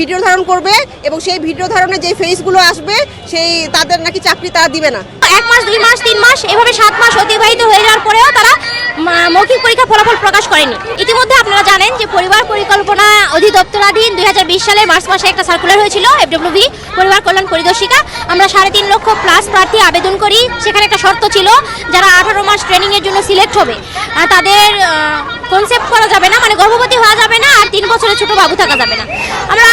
Video ধারণ করবে এবং সেই ভিডিও ধারণে যে ফেসগুলো আসবে, সেই তাদের নাকি চাকরি তারা দিবে না। এক মাস, দুই মাস, তিন মাস, এভাবে সাত মাস অতিবাহিত হয়ে যাওয়ার পরেও তারা মৌখিক পরীক্ষা ফলাফল প্রকাশ করেনি। ইতিমধ্যে আপনারা জানেন যে পরিবার পরিকল্পনা অধিদপ্তরাধীন দুই হাজার বিশ সালের মার্চ মাসে একটা সার্কুলার হয়েছিল এফডব্লিউভি পরিবার কল্যাণ পরিদর্শিকা। আমরা সাড়ে তিন লক্ষ প্লাস প্রার্থী আবেদন করি। সেখানে একটা শর্ত ছিল, যারা আঠারো মাস ট্রেনিংয়ের জন্য সিলেক্ট হবে তাদের কনসেপ্ট করা যাবে না মানে গর্ভবতী হওয়া যাবে না, আর তিন বছরের ছোট বাবু থাকা যাবে না। আমরা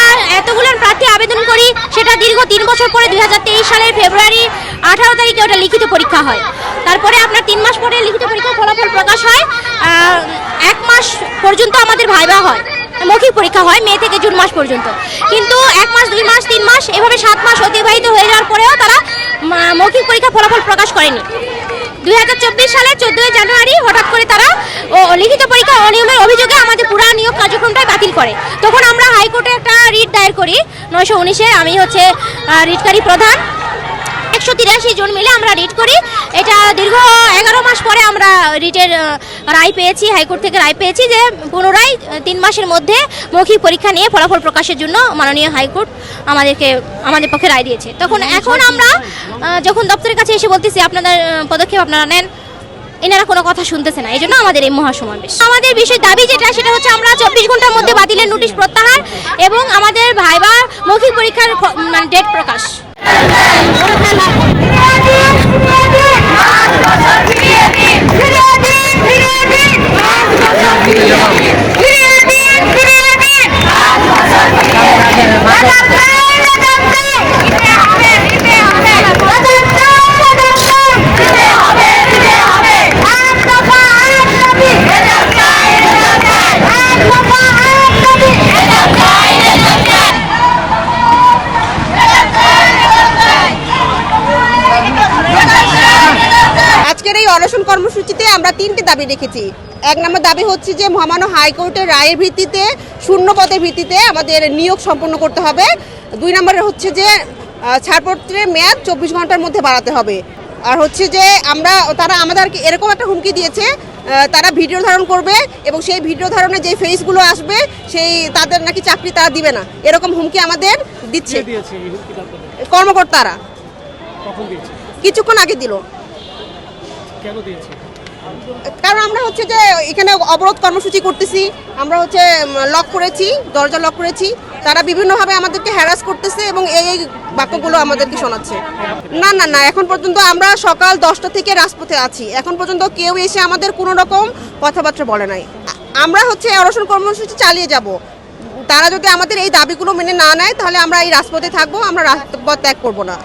এতগুলো প্রার্থী আবেদন করি সেটা দীর্ঘ তিন বছর পরে দু হাজার তেইশ সালের ফেব্রুয়ারি আঠারো তারিখে ওটা লিখিত পরীক্ষা হয়। তারপরে আপনার তিন মাস পরে লিখিত পরীক্ষার ফলাফল প্রকাশ হয়। এক মাস পর্যন্ত আমাদের ভাইবা হয়। মৌখিক পরীক্ষা হয় মে থেকে জুন মাস পর্যন্ত। কিন্তু এক মাস, দুই মাস, তিন মাস এভাবে সাত মাস অতিবাহিত হয়ে যাওয়ার পরেও তারা মৌখিক পরীক্ষার ফলাফল প্রকাশ করেনি। দু হাজার চব্বিশ সালে চোদ্দই জানুয়ারি হঠাৎ করে তারা লিখিত পরীক্ষা অনিয়মের অভিযোগে আমাদের পুরা নিয়োগ কার্যক্রমটাই বাতিল করে। তখন আমরা হাইকোর্টে একটা রিট দায়ের করি। নয়শো উনিশে আমি হচ্ছে রিটকারী প্রধান। একশো তিরাশি জন মিলে আমরা রিট করি। এটা দীর্ঘ এগারো মাস পরে আমরা রিটের রায় পেয়েছি হাইকোর্ট থেকে রায় পেয়েছি যে পুনরায় তিন মাসের মধ্যে মৌখিক পরীক্ষা নিয়ে ফলাফল প্রকাশের জন্য মাননীয় হাইকোর্ট আমাদেরকে আমাদের পক্ষে রায় দিয়েছে। তখন এখন আমরা যখন দপ্তরের কাছে এসে বলতেছি আপনাদের পদক্ষেপ আপনারা নেন এনারা কোনো কথা শুনতেছে না এই জন্য আমাদের এই মহাসমাবেশ। আমাদের বিশেষ দাবি যেটা, সেটা হচ্ছে আমরা চব্বিশ ঘণ্টার মধ্যে বাতিলের নোটিশ প্রত্যাহার এবং আমাদের ভাইবা মৌখিক পরীক্ষার মানে ডেট প্রকাশ। আজকের এই অনশন কর্মসূচিতে আমরা তিনটি দাবি রেখেছি। এক নম্বর দাবি হচ্ছে যে মহামান্য হাইকোর্টের রায়ের ভিত্তিতে শূন্য পদের ভিত্তিতে আমাদের নিয়োগ সম্পন্ন করতে হবে। দুই নম্বরে হচ্ছে যে ছাড়পত্রের মেয়াদ চব্বিশ ঘণ্টার মধ্যে বাড়াতে হবে। আর হচ্ছে যে আমরা তারা আমাদেরকে এরকম একটা হুমকি দিয়েছে তারা ভিডিও ধারণ করবে এবং সেই ভিডিও ধারণে যে ফেসগুলো আসবে সেই তাদের নাকি চাকরি তারা দিবে না। এরকম হুমকি আমাদের দিচ্ছে? কর্মকর্তারা। কিছুক্ষণ আগে দিল। কেন দিয়েছে? কারণ আমরা হচ্ছে যে এখানে অবরোধ কর্মসূচি করতেছি, আমরা হচ্ছে লক করেছি, দরজা লক করেছি, তারা বিভিন্নভাবে আমাদেরকে হ্যারাস করতেছে এবং এই এই বাক্যগুলো আমাদেরকে শোনাচ্ছে। না না না, এখন পর্যন্ত আমরা সকাল দশটা থেকে রাজপথে আছি। এখন পর্যন্ত কেউ এসে আমাদের কোনো রকম কথাবার্তা বলে নাই। আমরা হচ্ছে অনশন কর্মসূচি চালিয়ে যাব। তারা যদি আমাদের এই দাবিগুলো মেনে না নেয়, তাহলে আমরা এই রাজপথে থাকব, আমরা রাজপথ ত্যাগ করব না।